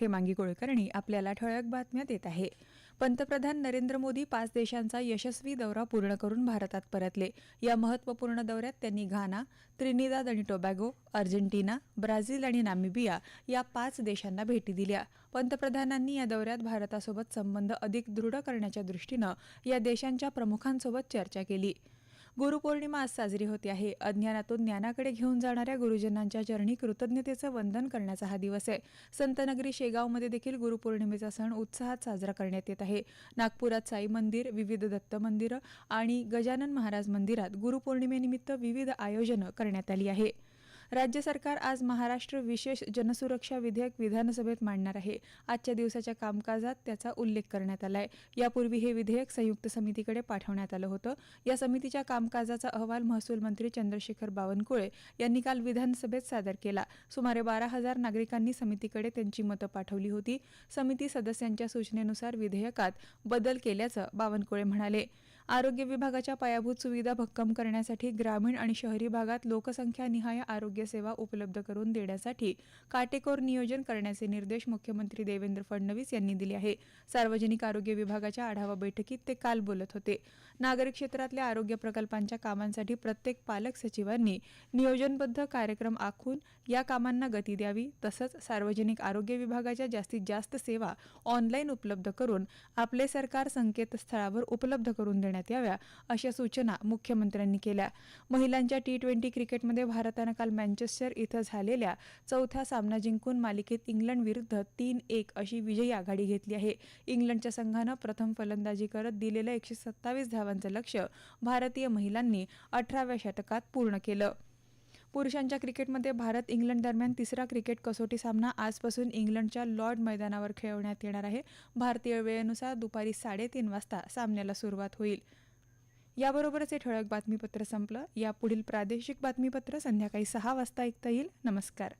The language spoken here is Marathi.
हेमांगी कुलकर्णी आपल्याला ठळक बातम्या देत आहे. पंतप्रधान नरेंद्र मोदी पाच देशांचा यशस्वी दौरा पूर्ण करून भारतात परतले. या महत्त्वपूर्ण दौऱ्यात त्यांनी घाना त्रिनिदाद आणि टोबॅगो अर्जेंटिना ब्राझील आणि नामिबिया या पाच देशांना भेटी दिल्या. पंतप्रधानांनी या दौऱ्यात भारतासोबत संबंध अधिक दृढ करण्याच्या दृष्टीनं या देशांच्या प्रमुखांसोबत चर्चा केली. गुरुपौर्णिमा आज साजरी होते आहे. अज्ञानातून ज्ञानाकडे घेऊन जाणाऱ्या गुरुजनांच्या चरणी कृतज्ञतेचं वंदन करण्याचा हा दिवस आहे. संतनगरी शेगावमध्ये देखील गुरुपौर्णिमेचा सण उत्साहात साजरा करण्यात येत आहे. नागपुरात साई मंदिर विविध दत्त मंदिरं आणि गजानन महाराज मंदिरात गुरुपौर्णिमेनिमित्त विविध आयोजनं करण्यात आली आहे. राज्य सरकार आज महाराष्ट्र विशेष जनसुरक्षा विधेयक विधानसभेत मांडणार आहे. आजच्या दिवसाच्या कामकाजात त्याचा उल्लेख करण्यात आलाय. यापूर्वी हे विधेयक संयुक्त समितीकडे पाठवण्यात आलं होतं. या समितीच्या कामकाजाचा अहवाल महसूल मंत्री चंद्रशेखर बावनकुळे यांनी काल विधानसभेत सादर केला. सुमारे बारा हजार नागरिकांनी समितीकडे त्यांची मतं पाठवली होती. समिती सदस्यांच्या सूचनेनुसार विधेयकात बदल केल्याचं बावनकुळे म्हणाले. आरोग्य विभागाच्या पायाभूत सुविधा भक्कम करण्यासाठी ग्रामीण आणि शहरी भागात लोकसंख्यानिहाय आरोग्य सेवा उपलब्ध करून देण्यासाठी काटेकोर नियोजन करण्याचे निर्देश मुख्यमंत्री देवेंद्र फडणवीस यांनी दिले आहे. सार्वजनिक आरोग्य विभागाच्या आढावा बैठकीत ते काल बोलत होते. नागरिक क्षेत्रातल्या आरोग्य प्रकल्पांच्या कामांसाठी प्रत्येक पालक सचिवांनी नियोजनबद्ध कार्यक्रम आखून या कामांना गती द्यावी तसंच सार्वजनिक आरोग्य विभागाच्या जास्तीत जास्त सेवा ऑनलाईन उपलब्ध करून आपले सरकार संकेतस्थळावर उपलब्ध करून देण्यात याव्या अशा सूचना मुख्यमंत्र्यांनी केल्या. महिलांच्या टी ट्वेंटी क्रिकेटमध्ये भारतानं काल मँचेस्टर इथं झालेल्या चौथ्या सामना जिंकून मालिकेत इंग्लंड विरुद्ध तीन एक अशी विजयी आघाडी घेतली आहे. इंग्लंडच्या संघानं प्रथम फलंदाजी करत दिलेलं एकशे सत्तावीस धावांचं लक्ष भारतीय महिलांनी अठराव्या षटकात पूर्ण केलं. पुरुषांच्या क्रिकेटमध्ये भारत इंग्लंड दरम्यान तिसरा क्रिकेट कसोटी सामना आजपासून इंग्लंडच्या लॉर्ड मैदानावर खेळवण्यात येणार आहे. भारतीय वेळेनुसार दुपारी साडेतीन वाजता सामन्याला सुरुवात होईल. याबरोबरच हे ठळक बातमीपत्र संपलं. यापुढील प्रादेशिक बातमीपत्र संध्याकाळी सहा वाजता ऐकता येईल. नमस्कार.